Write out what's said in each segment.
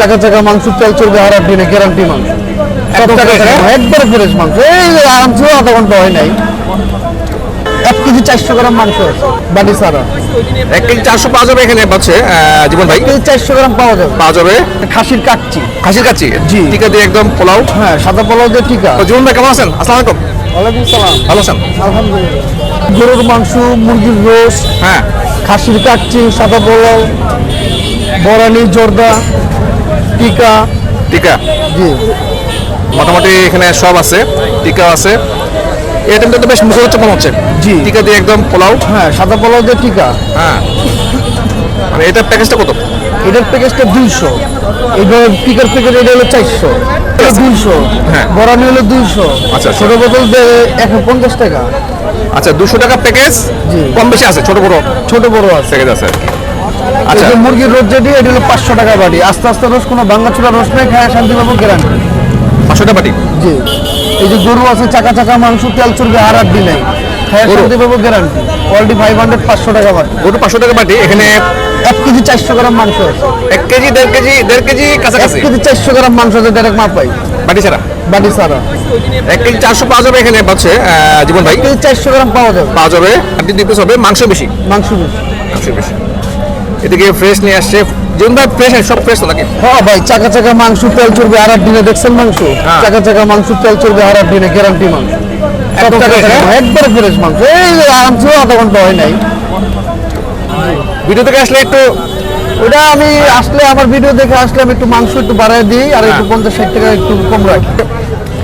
চাকা চাকা মাংস তেল চর্বি হারার দিনে গ্যারান্টি মাংস? একবারে ফ্রেশ মাংস। এই আরামসে আধা ঘণ্টা হয় নাই। এক কেজি চারশো গ্রাম মাংস। বাটি সারা। এক কেজি চারশো পাওয়া যাবে এখানে পাচ্ছে জীবন ভাই? কেজি চারশো গ্রাম পাওয়া যাবে। পাওয়া যাবে? খাসির কাটছি খাসির কাচ্ছি জি। টিকা দিয়ে একদম পোলাও? হ্যাঁ সাদা পোলাও দিয়ে টিকা। জীবন ভাই কেমন আছেন? আসসালামু আলাইকুম। ওয়ালাইকুম সালাম। ভালো আছেন? আলহামদুলিল্লাহ। গরুর মাংস মুরগির রোস্ট হ্যাঁ। খাসির কাটছি সাদা পোলাও বরানি জর্দা। টিকা। টিকা? জি। মোটামুটি এখানে সব আছে টিকা আছে। এই আইটেমটা তো বেশ মুখরোচক হচ্ছে। জি। টিকা দিয়ে একদম পোলাও হ্যাঁ সাদা পোলাও দিয়ে টিকা। হ্যাঁ। মানে এটার প্যাকেজটা কত? এটার প্যাকেজটা দুইশো। এবার টিকার প্যাকেট এটা হলো চারশো। দুইশো। হ্যাঁ। বরানি হলো দুইশো। আচ্ছা, আচ্ছা। ছোট বোতল একশো পঞ্চাশ টাকা। আচ্ছা দুশো টাকা প্যাকেজ জি। কম বেশি আছে ছোট বড়? ছোট বড় আছে। প্যাকেজ আছে আচ্ছা। মুরগির রোজ যেটি এটা হলো পাঁচশো টাকা বাড়ি আস্তে আস্তে রোজ কোনো রোজ নেই খায় শান্তি পাবো গ্যারান্টি। পাঁচশো টাকা বাটি? জি। এই যে গরু আছে চাকা চাকা মাংস তেল চর্বি দিন নেই খায় গরু? শান্তি পাবো গ্যারান্টি। অলরেডি ফাইভ হান্ড্রেড পাঁচশো টাকা বাড়ি ওটা পাঁচশো টাকা বাটি এখানে এক কেজি চারশো গ্রাম মাংস এক কেজি দেড় কেজি দেড় কেজি এক কেজি চারশো গ্রাম মাংস আছে ডাইরেক্ট মা পাই। বাটি ছাড়া? বাড়ি সারা এক কেজি চারশো পাওয়া যাবে এখানে পাচ্ছে জীবন ভাই? কেজি চারশো গ্রাম পাওয়া যাবে। পাওয়া যাবে আপনি দুই পিস হবে মাংস বেশি। মাংস বেশি। মাংস বেশি। এদিকে ফ্রেশ নিয়ে আসছে। জীবন ভাই ফ্রেশ সব ফ্রেশ নাকি? হ্যাঁ ভাই চাকা চাকা মাংস তেল চর্বি হারার দিনে দেখছেন মাংস? হ্যাঁ। চাকা চাকা মাংস তেল চর্বি হারার দিনে গ্যারান্টি মাংস। সব চাকা fresh, চাকা, হ্যাঁ? একবারে ফ্রেশ মাংস। এই আরামসে আধা ঘণ্টা হয় নাই। ভিডিও থেকে আসলে একটু ওটা আমি আসলে আমার ভিডিও দেখে আসলে আমি একটু মাংস একটু বাড়ায় দিই আর একটু হ্যাঁ। পঞ্চাশ ষাট টাকা একটু কম রাখি।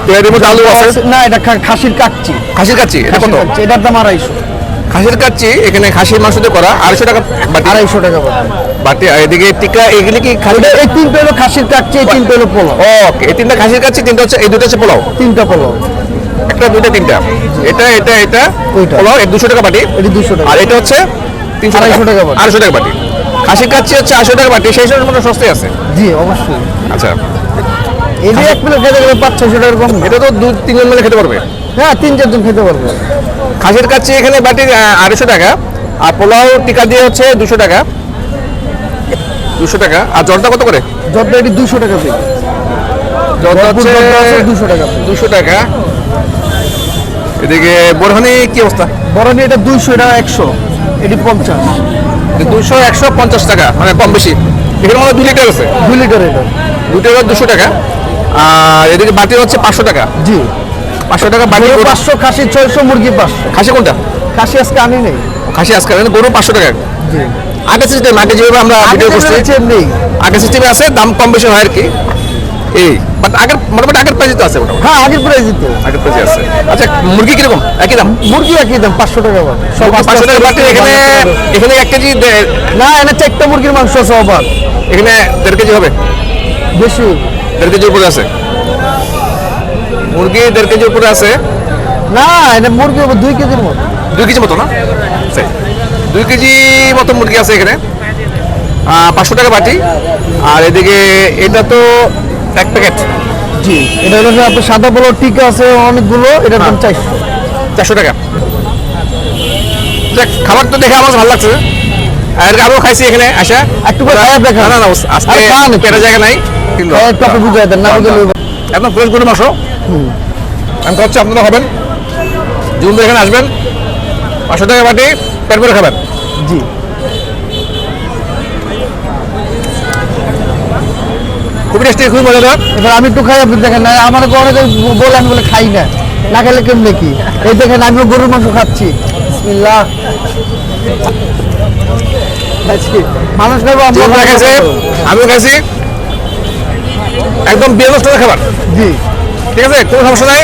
পেঁয়াজের মধ্যে আলু আছে? না এটা খাসির কাটছি খাসির কাচ্ছি এটা কত? এটার দাম আড়াইশো। খাসির কাচ্ছি এখানে খাসির মাংস দিয়ে করা আড়াইশো টাকা বাটি। আড়াইশো টাকা বাটা। এদিকে টিকা এগুলি কি খালি এই তিনটা হলো খাসির কাটছি এই তিনটা হলো পোলাও। ওকে এই তিনটা খাসির কাচ্ছি তিনটা হচ্ছে এই দুটো হচ্ছে পোলাও? তিনটা পোলাও। একটা দুইটা তিনটা। এটা এটা এটা। পোলাও এই দুশো টাকা বাটি। এটি দুশো টাকা। আর এটা হচ্ছে তিনশো আড়াইশো টাকা বাটি। আড়াইশো টাকা বাটি। খাসির কাচ্ছি হচ্ছে আড়াইশো টাকা বাটি সেই সময় হয় সস্তায় আছে? জি অবশ্যই। আচ্ছা। এই যে এক প্লেট খেতে গেলে পাঁচ ছয়শো টাকার কম এটা তো দু তিনজন মিলে খেতে পারবে। হ্যাঁ তিন চারজন খেতে পারবে। খাসির কাচ্ছি এখানে বাটি আড়াইশো টাকা। আর পোলাও টিকা দিয়ে হচ্ছে দুশো টাকা। দুশো টাকা। আর জলটা কত করে? জর্দা এটি দুশো টাকা জলটা হচ্ছে দুশো টাকা দুশো টাকা। এদিকে বোরহানি কি অবস্থা? বরানি এটা দুইশো এটা একশো। এটি পঞ্চাশ। দুশো একশো পঞ্চাশ টাকা মানে কম বেশি। এখানে মধ্যে দুই লিটার আছে। দুই লিটার এটা। দুই লিটার দুশো টাকা। আর এদিকে বাটি হচ্ছে পাঁচশো টাকা। জি। পাঁচশো টাকা গরু- পাঁচশো খাসি ছয়শো মুরগি পাঁচশো। খাসি কোনটা? খাসি আজকে আনি নেই। খাসি আজকাল গরু পাঁচশো টাকা। জি। আগে সিস্টেম আগে যেভাবে আমরা ভিডিও করছি নেই। আগে সিস্টেমে আছে দাম কম বেশি হয় আর কি। এই বাট আগের মোটামুটি আগের প্রাইস তো আছে মোটামুটি। হ্যাঁ আগের প্রাইস দিত আগের প্রাইস আছে। আচ্ছা মুরগি কীরকম? একই দাম? মুরগি একই দাম পাঁচশো টাকা সব পাঁচশো টাকা বাটি এখানে এখানে এক কেজি না এনে চারটা মুরগির মাংস আছে অবাক এখানে দেড় কেজি হবে? বেশি। দেড় কেজির উপরে আছে? মুরগি দেড় কেজির উপরে আছে? না এটা মুরগি দুই কেজির মতো। দুই কেজি মতো না? দুই কেজি মতো মুরগি আছে এখানে। পাঁচশো টাকা বাটি। আর এদিকে এটা তো এক প্যাকেট। জি এটা হলো আপনার সাদা বলো টিকা আছে অনেকগুলো এটার দাম চারশো। চারশো টাকা। যাক খাবার তো দেখে আমার ভালো লাগছে। আর আমিও খাইছি এখানে আসা একটু দেখান। না না আজকে। পেটে জায়গা নাই। কিন্তু হ্যাঁ, বুঝাই দেন না বুঝলে একদম ফ্রেশ গরু মাংস। আমি খাচ্ছি আপনারা হবেন জুন এখানে আসবেন। পাঁচশো টাকা বাটি পেট ভরে খাবেন। জি। খুবই টেস্টি খুবই মজাদার। এবার আমি একটু খাই আপনি দেখেন না আমার অনেকে বলে আমি বলে খাই না। না খেলে কেমনে কি? এই দেখেন আমিও গরুর মাংস খাচ্ছি। বিসমিল্লাহ। মানুষ খাব আমিও খাইছি। একদম বিয়ে খাবার? জি। ঠিক আছে? কোনো সমস্যা নাই?